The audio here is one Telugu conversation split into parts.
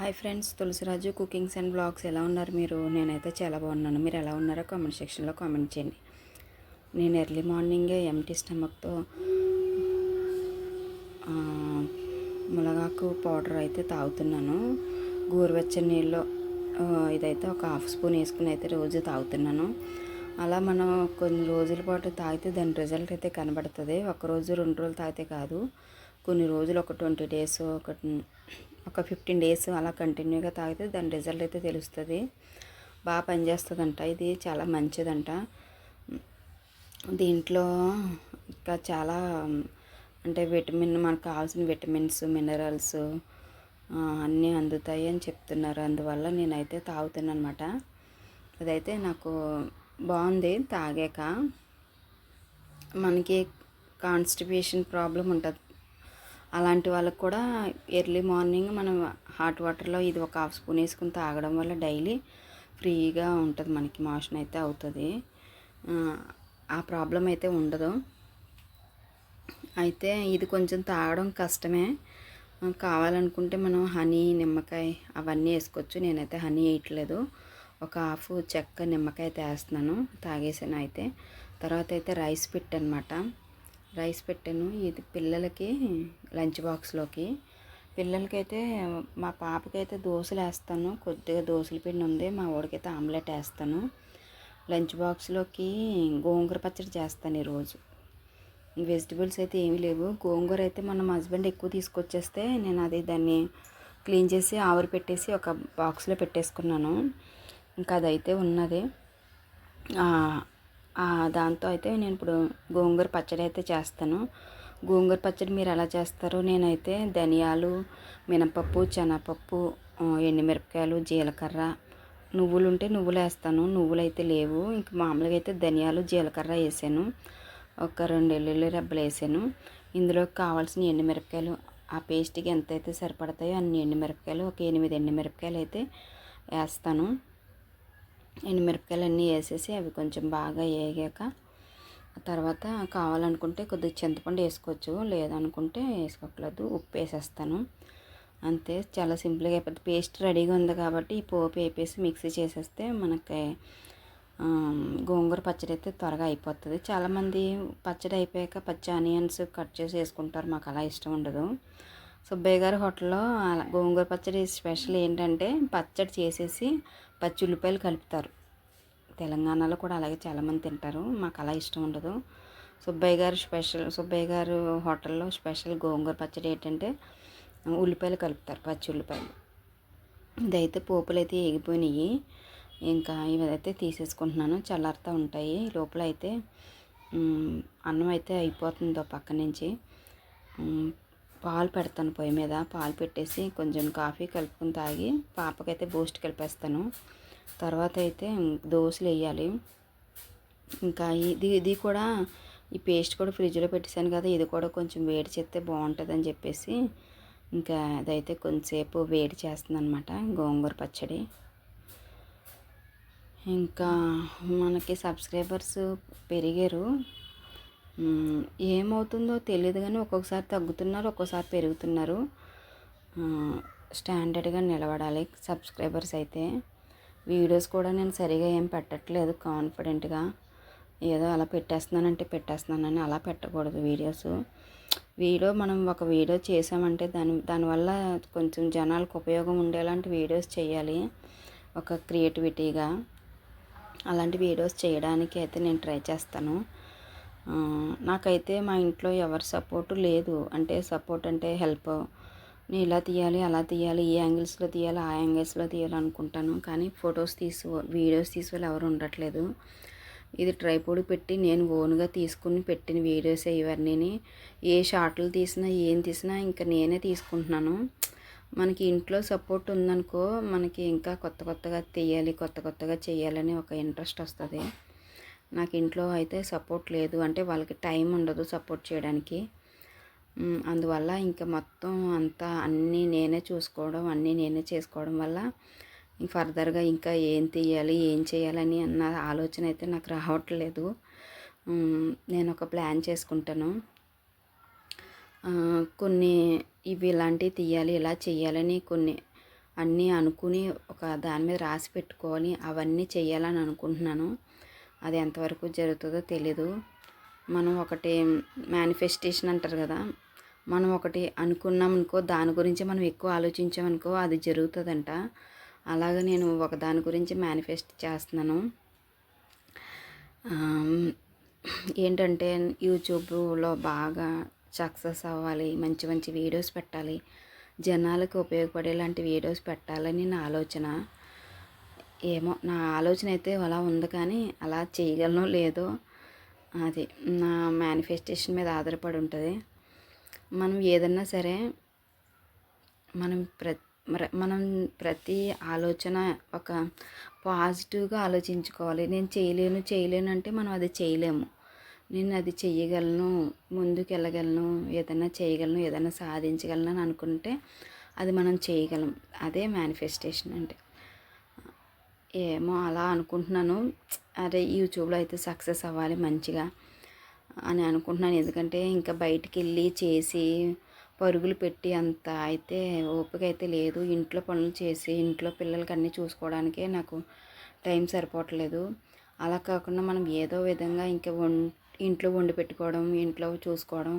Hi friends Tulasiraju cookings and blogs ఎలా ఉన్నారు మీరు? నేనైతే చాలా బాగున్నాను. మీరు ఎలా ఉన్నారో కామెంట్ సెక్షన్లో కామెంట్ చేయండి. నేను ఎర్లీ మార్నింగే ఎంటీ స్టమక్తో మునగాకు పౌడర్ అయితే తాగుతున్నాను. గోరువెచ్చని నీళ్ళు ఇదైతే ఒక హాఫ్ స్పూన్ వేసుకుని అయితే రోజు తాగుతున్నాను. అలా మనం కొన్ని రోజుల పాటు తాగితే దాని రిజల్ట్ అయితే కనబడుతుంది. ఒక రోజు రెండు రోజులు తాగితే కాదు. కొన్ని రోజులు ఒక ట్వంటీ డేస్ ఒక ఒక ఫిఫ్టీన్ డేస్ అలా కంటిన్యూగా తాగితే దాని రిజల్ట్ అయితే తెలుస్తుంది. బాగా పనిచేస్తుందంట. ఇది చాలా మంచిదంట. దీంట్లో ఇంకా చాలా అంటే విటమిన్ మనకు కావాల్సిన విటమిన్స్ మినరల్స్ అన్నీ అందుతాయి అని చెప్తున్నారు. అందువల్ల నేనైతే తాగుతున్నాను అనమాట అదైతే నాకు బాగుంది తాగాక. మనకి కాన్స్టిపేషన్ ప్రాబ్లం ఉంటుంది. అలాంటి వాళ్ళకి కూడా ఎర్లీ మార్నింగ్ మనం హాట్ వాటర్లో ఇది ఒక హాఫ్ స్పూన్ వేసుకుని తాగడం వల్ల డైలీ ఫ్రీగా ఉంటుంది మనకి మోషన్ అయితే అవుతుంది. ఆ, ప్రాబ్లం అయితే ఉండదు. అయితే ఇది కొంచెం తాగడం కష్టమే. కావాలనుకుంటే మనం హనీ నిమ్మకాయ అవన్నీ వేసుకోవచ్చు. నేనైతే హనీ వేయట్లేదు. ఒక హాఫ్ చెక్క నిమ్మకాయ అయితే వేస్తున్నాను. తాగేసాను అయితే. తర్వాత అయితే రైస్ పెట్టనమాట రైస్ పెట్టాను. ఇది పిల్లలకి లంచ్ బాక్స్లోకి. పిల్లలకైతే మా పాపకైతే దోశలు వేస్తాను. కొద్దిగా దోశల పిండి ఉంది. మా వాడికైతే ఆమ్లెట్ వేస్తాను. లంచ్ బాక్స్లోకి గోంగూర పచ్చడి చేస్తాను ఈరోజు. వెజిటబుల్స్ అయితే ఏమీ లేవు. గోంగూర అయితే మన హస్బెండ్ ఎక్కువ తీసుకొచ్చేస్తే నేను అది దాన్ని క్లీన్ చేసి ఆవిరి పెట్టేసి ఒక బాక్స్లో పెట్టేసుకున్నాను. ఇంకా అదైతే ఉన్నది. దాంతో అయితే నేను ఇప్పుడు గోంగూర పచ్చడి అయితే చేస్తాను. గోంగూర పచ్చడి మీరు ఎలా చేస్తారో నేనైతే ధనియాలు మినపప్పు శనగపప్పు ఎండుమిరపకాయలు జీలకర్ర నువ్వులు ఉంటే నువ్వులు వేస్తాను నువ్వులు అయితే లేవు. ఇంక మామూలుగా అయితే ధనియాలు జీలకర్ర వేసాను. ఒక రెండు ఎల్లుల్లి రెబ్బలు వేసాను. ఇందులో కావాల్సిన ఎండుమిరపకాయలు ఆ పేస్ట్కి ఎంత అయితే సరిపడతాయో అన్ని ఎండుమిరపకాయలు ఒక ఎనిమిది ఎండుమిరపకాయలు అయితే వేస్తాను. ఎండుమిరపకాయలు అన్నీ వేసేసి అవి కొంచెం బాగా వేగాక తర్వాత కావాలనుకుంటే కొద్దిగా చింతపండు వేసుకోవచ్చు లేదనుకుంటే వేసుకోవట్లేదు ఉప్పు వేసేస్తాను. అంతే చాలా సింపుల్గా అయిపోతుంది పేస్ట్ రెడీగా ఉంది కాబట్టి ఈ పోపు వేపేసి మిక్సీ చేసేస్తే మనకి గోంగూర పచ్చడి అయితే త్వరగా అయిపోతుంది. చాలామంది పచ్చడి అయిపోయాక పచ్చి ఆనియన్స్ కట్ చేసి వేసుకుంటారు మాకు అలా ఇష్టం ఉండదు. సుబ్బయ్య గారి హోటల్లో అలా గోంగూర పచ్చడి స్పెషల్ ఏంటంటే పచ్చడి చేసేసి పచ్చి ఉల్లిపాయలు కలుపుతారు. తెలంగాణలో కూడా అలాగే చాలామంది తింటారు. మాకు అలా ఇష్టం ఉండదు. సుబ్బయ్య గారు స్పెషల్ సుబ్బయ్య గారు హోటల్లో స్పెషల్ గోంగూర పచ్చడి ఏంటంటే ఉల్లిపాయలు కలుపుతారు పచ్చి ఉల్లిపాయలు. ఇదైతే పోపులు అయితే ఎగిపోయినాయి ఇంకా ఇవైతే తీసేసుకుంటున్నాను. చల్లారుతూ ఉంటాయి. లోపల అయితే అన్నం అయితే అయిపోతుంది పక్క నుంచి. పాలు పెడతాను పొయ్యి మీద. పాలు పెట్టేసి కొంచెం కాఫీ కలుపుకొని తాగి పాపకైతే బూస్ట్ కలిపేస్తాను. తర్వాత అయితే దోశలు వేయాలి. ఇంకా ఇది ఇది కూడా ఈ పేస్ట్ కూడా ఫ్రిడ్జ్లో పెట్టేశాను కదా ఇది కూడా కొంచెం వేడి చేస్తే బాగుంటుందని చెప్పేసి ఇంకా అదైతే కొంచెంసేపు వేడి చేస్తుంది అనమాట గోంగూర పచ్చడి. ఇంకా మనకి సబ్స్క్రైబర్స్ పెరిగారు. ఏమవుతుందో తెలియదు కానీ ఒక్కొక్కసారి తగ్గుతున్నారు ఒక్కొక్కసారి పెరుగుతున్నారు. స్టాండర్డ్గా నిలబడాలి సబ్స్క్రైబర్స్ అయితే. వీడియోస్ కూడా నేను సరిగా ఏం పెట్టట్లేదు కాన్ఫిడెంట్గా. ఏదో అలా పెట్టేస్తున్నానంటే పెట్టేస్తున్నానని అలా పెట్టకూడదు వీడియోస్. వీడియో మనం ఒక వీడియో చేసామంటే దాని దానివల్ల కొంచెం జనాలకు ఉపయోగం ఉండేలాంటి వీడియోస్ చేయాలి. ఒక క్రియేటివిటీగా. అలాంటి వీడియోస్ చేయడానికి అయితే నేను ట్రై చేస్తాను. నాకైతే మా ఇంట్లో ఎవరి సపోర్టు లేదు. అంటే సపోర్ట్ అంటే హెల్ప్. నేను ఇలా తీయాలి అలా తీయాలి ఈ యాంగిల్స్లో తీయాలి ఆ యాంగిల్స్లో తీయాలి అనుకుంటాను. కానీ ఫొటోస్ తీసు వీడియోస్ తీసుకోవాలి ఎవరు ఉండట్లేదు. ఇది ట్రైపోడ్ పెట్టి నేను ఓన్గా తీసుకుని పెట్టిన వీడియోస్ ఇవన్నీ. ఏ షార్ట్లు తీసినా ఏం తీసినా ఇంకా నేనే తీసుకుంటున్నాను. మనకి ఇంట్లో సపోర్ట్ ఉందనుకో మనకి ఇంకా కొత్త కొత్తగా తీయాలి కొత్త కొత్తగా చేయాలని ఒక ఇంట్రెస్ట్ వస్తుంది. నాకు ఇంట్లో అయితే సపోర్ట్ లేదు. అంటే వాళ్ళకి టైం ఉండదు సపోర్ట్ చేయడానికి. అందువల్ల ఇంకా మొత్తం అంతా అన్నీ నేనే చూసుకోవడం అన్నీ నేనే చేసుకోవడం వల్ల ఫర్దర్గా ఇంకా ఏం తీయాలి ఏం చేయాలని అన్న ఆలోచన అయితే నాకు రావట్లేదు. నేను ఒక ప్లాన్ చేసుకుంటాను. కొన్ని ఇవి ఇలాంటివి తీయాలి ఇలా చేయాలని కొన్ని అన్నీ అనుకుని ఒక దాని మీద రాసి పెట్టుకొని అవన్నీ చేయాలని అనుకుంటున్నాను. అది ఎంతవరకు జరుగుతుందో తెలీదు. మనం ఒకటి మేనిఫెస్టేషన్ అంటారు కదా మనం ఒకటి అనుకున్నాం అనుకో దాని గురించి మనం ఎక్కువ ఆలోచించామనుకో అది జరుగుతుందంట. అలాగే నేను ఒక దాని గురించి మేనిఫెస్ట్ చేస్తున్నాను. ఏంటంటే యూట్యూబ్లో బాగా సక్సెస్ అవ్వాలి మంచి మంచి వీడియోస్ పెట్టాలి జనాలకు ఉపయోగపడేలాంటి వీడియోస్ పెట్టాలని నా ఆలోచన. ఏమో నా ఆలోచన అయితే అలా ఉంది కానీ అలా చేయగలను లేదో అది నా మేనిఫెస్టేషన్ మీద ఆధారపడి ఉంటుంది. మనం ఏదన్నా సరే మనం ప్ర మనం ప్రతి ఆలోచన ఒక పాజిటివ్గా ఆలోచించుకోవాలి. నేను చేయలేను చేయలేను అంటే మనం అది చేయలేము. నేను అది చేయగలను ముందుకు వెళ్ళగలను ఏదైనా చేయగలను ఏదైనా సాధించగలను అని అనుకుంటే అది మనం చేయగలం. అదే మేనిఫెస్టేషన్ అంటే. ఏమో అలా అనుకుంటున్నాను. అరే యూట్యూబ్లో అయితే సక్సెస్ అవ్వాలి మంచిగా అని అనుకుంటున్నాను. ఎందుకంటే ఇంకా బయటికి వెళ్ళి చేసి పరుగులు పెట్టి అంత అయితే ఓపిక అయితే లేదు. ఇంట్లో పనులు చేసి ఇంట్లో పిల్లలకి అన్నీ చూసుకోవడానికే నాకు టైం సరిపోవట్లేదు. అలా కాకుండా మనం ఏదో విధంగా ఇంకా వం ఇంట్లో వండి పెట్టుకోవడం ఇంట్లో చూసుకోవడం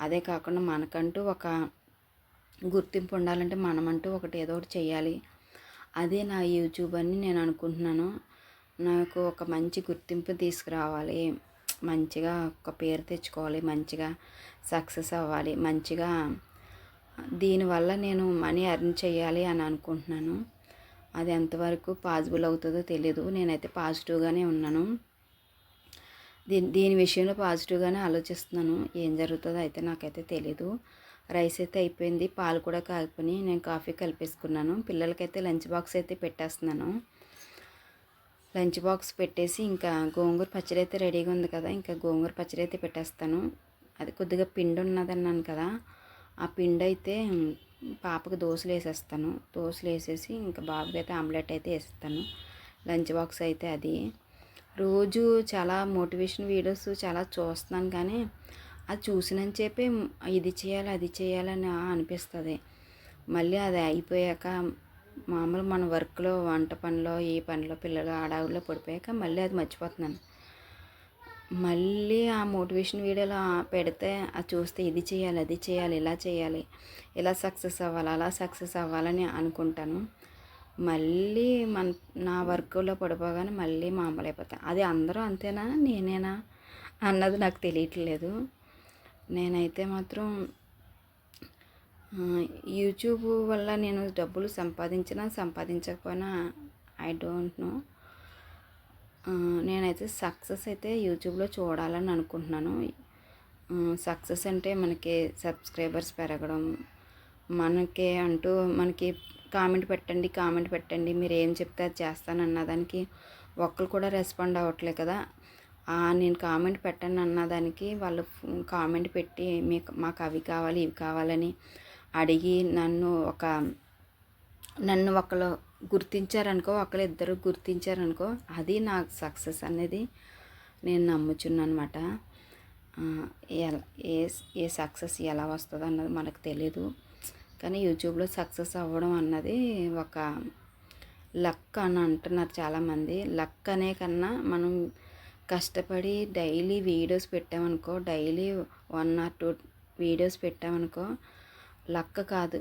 అదే కాకుండా మనకంటూ ఒక గుర్తింపు ఉండాలంటే మనమంటూ ఒకటి ఏదో ఒకటి చేయాలి అదే నా యూట్యూబ్ అని నేను అనుకుంటున్నాను. నాకు ఒక మంచి గుర్తింపు తీసుకురావాలి. మంచిగా ఒక పేరు తెచ్చుకోవాలి. మంచిగా సక్సెస్ అవ్వాలి. మంచిగా దీనివల్ల నేను మనీ అర్న్ చేయాలి అని అనుకుంటున్నాను. అది ఎంతవరకు పాసిబుల్ అవుతుందో తెలీదు. నేనైతే పాజిటివ్గానే ఉన్నాను. దీని దీని విషయంలో పాజిటివ్గానే ఆలోచిస్తున్నాను. ఏం జరుగుతుందో అయితే నాకైతే తెలీదు. రైస్ అయితే అయిపోయింది పాలు కూడా కాగిపోయి నేను కాఫీ కలిపేసుకున్నాను. పిల్లలకైతే లంచ్ బాక్స్ అయితే పెట్టేస్తున్నాను. లంచ్ బాక్స్ పెట్టేసి ఇంకా గోంగూర పచ్చడి అయితే రెడీగా ఉంది కదా ఇంకా గోంగూర పచ్చడి అయితే పెట్టేస్తాను. అది కొద్దిగా పిండి ఉన్నదన్నాను కదా ఆ పిండి అయితే పాపకు దోశలు వేసేస్తాను. దోశలు వేసేసి ఇంకా బాబుకి అయితే ఆమ్లెట్ అయితే వేస్తాను లంచ్ బాక్స్ అయితే అది. రోజు చాలా మోటివేషన్ వీడియోస్ చాలా చూస్తున్నాను కానీ అది చూసినని చెప్పే ఇది చేయాలి అది చేయాలని అనిపిస్తుంది. మళ్ళీ అది అయిపోయాక మామూలు మన వర్క్లో వంట పనిలో ఈ పనిలో పిల్లలు ఆడావుల్లో పడిపోయాక మళ్ళీ అది మర్చిపోతున్నాను. మళ్ళీ ఆ మోటివేషన్ వీడియోలో పెడితే అది చూస్తే ఇది చేయాలి అది చేయాలి ఇలా చేయాలి ఇలా సక్సెస్ అవ్వాలి అలా సక్సెస్ అవ్వాలని అనుకుంటాను. మళ్ళీ మన నా వర్క్లో పడిపోగానే మళ్ళీ మామూలు అయిపోతాయి అది అందరూ అంతేనా నేనేనా అన్నది నాకు తెలియట్లేదు. నేనైతే మాత్రం యూట్యూబ్ వల్ల నేను డబ్బులు సంపాదించినా సంపాదించకపోయినా ఐ డోంట్ నో నేనైతే సక్సెస్ అయితే యూట్యూబ్లో చూడాలని అనుకుంటున్నాను. సక్సెస్ అంటే మనకి సబ్స్క్రైబర్స్ పెరగడం మనకి అంటూ మనకి కామెంట్ పెట్టండి కామెంట్ పెట్టండి మీరు ఏం చెప్తే అది చేస్తానన్న దానికి ఒక్కరు కూడా రెస్పాండ్ అవ్వట్లే కదా. నేను కామెంట్ పెట్టను అన్నదానికి వాళ్ళు కామెంట్ పెట్టి మీకు మాకు అవి కావాలి ఇవి కావాలని అడిగి నన్ను ఒక నన్ను ఒకరు గుర్తించారనుకో ఒకళ్ళు ఇద్దరు గుర్తించారనుకో అది నాకు సక్సెస్ అనేది నేను నమ్ముచున్నాను అనమాట ఎలా ఏ ఏ సక్సెస్ ఎలా వస్తుందో అన్నది మనకు తెలియదు కానీ యూట్యూబ్లో సక్సెస్ అవ్వడం అన్నది ఒక లక్ అని అంటున్నారు చాలామంది. లక్ అనే కన్నా మనం కష్టపడి daily videos పెట్టామనుకో daily one or two videos పెట్టామనుకో లక్క కాదు.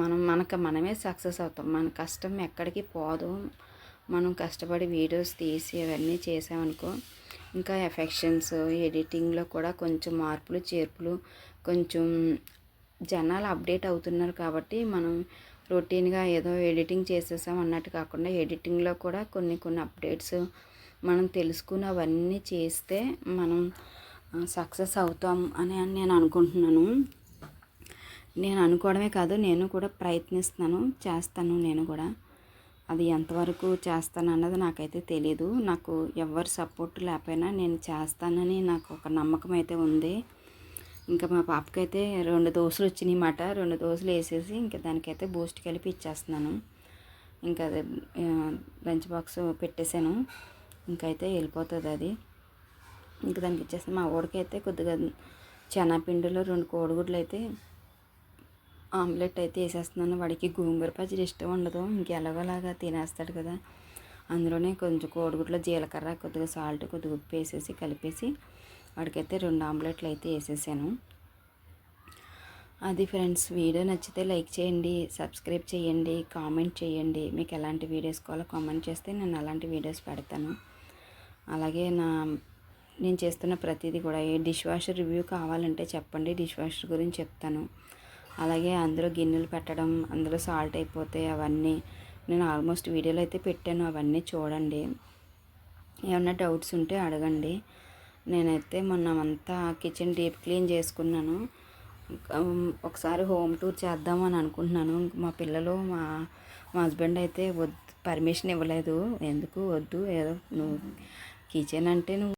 మనం మనకు మనమే సక్సెస్ అవుతాం. మన కష్టం ఎక్కడికి పోదు. మనం కష్టపడి వీడియోస్ తీసి అవన్నీ చేసామనుకో ఇంకా ఎఫెక్షన్స్ ఎడిటింగ్లో కూడా కొంచెం మార్పులు చేర్పులు కొంచెం జనాలు అప్డేట్ అవుతున్నారు కాబట్టి మనం రొటీన్గా ఏదో ఎడిటింగ్ చేసేసాం అన్నట్టు కాకుండా ఎడిటింగ్లో కూడా కొన్ని కొన్ని అప్డేట్స్ మనం తెలుసుకుని అవన్నీ చేస్తే మనం సక్సెస్ అవుతాం అని నేను అనుకుంటున్నాను. నేను అనుకోవడమే కాదు నేను కూడా ప్రయత్నిస్తున్నాను చేస్తాను నేను కూడా. అది ఎంతవరకు చేస్తాను అన్నది నాకైతే తెలీదు. నాకు ఎవరు సపోర్ట్ లేకపోయినా నేను చేస్తానని నాకు ఒక నమ్మకం అయితే ఉంది. ఇంకా మా పాపకైతే రెండు దోశలు వచ్చినాయి మాట రెండు దోశలు వేసేసి ఇంకా దానికైతే బూస్ట్ కలిపి ఇచ్చేస్తున్నాను. ఇంకా అది లంచ్ బాక్స్ పెట్టేశాను. ఇంకైతే వెళ్ళిపోతుంది అది. ఇంకా దానికి ఇచ్చేస్తాను. మా ఊడికైతే కొద్దిగా చెనాపిండిలో రెండు కోడిగుడ్లు అయితే ఆమ్లెట్ అయితే వేసేస్తున్నాను. వాడికి గోంగూర పచ్చడి ఇష్టం ఉండదు. ఇంకెలాగోలాగా తినేస్తాడు కదా. అందులోనే కొంచెం కోడిగుడ్లో జీలకర్ర కొద్దిగా సాల్ట్ కొద్దిగా ఉప్పు వేసేసి కలిపేసి వాడికైతే రెండు ఆమ్లెట్లు అయితే వేసేసాను. అది ఫ్రెండ్స్ వీడియో నచ్చితే లైక్ చేయండి సబ్స్క్రైబ్ చేయండి కామెంట్ చేయండి. మీకు ఎలాంటి వీడియోస్ కావాలో కామెంట్ చేస్తే నేను అలాంటి వీడియోస్ పెడతాను. అలాగే నా నేను చేస్తున్న ప్రతిదీ కూడా ఏ డిష్ వాషర్ రివ్యూ కావాలంటే చెప్పండి డిష్ వాషర్ గురించి చెప్తాను. అలాగే అందులో గిన్నెలు పెట్టడం అందులో సాల్ట్ అయిపోతే అవన్నీ నేను ఆల్మోస్ట్ వీడియోలో అయితే పెట్టాను అవన్నీ చూడండి. ఏమన్నా డౌట్స్ ఉంటే అడగండి. నేనైతే మొన్న అంతా కిచెన్ డీప్ క్లీన్ చేసుకున్నాను. ఒకసారి హోమ్ టూర్ చేద్దామని అనుకుంటున్నాను. మా పిల్లలు మా మా హస్బెండ్ అయితే వద్దు పర్మిషన్ ఇవ్వలేదు. ఎందుకు వద్దు? ఏదో నువ్వు కిచెన్ అంటే నువ్వు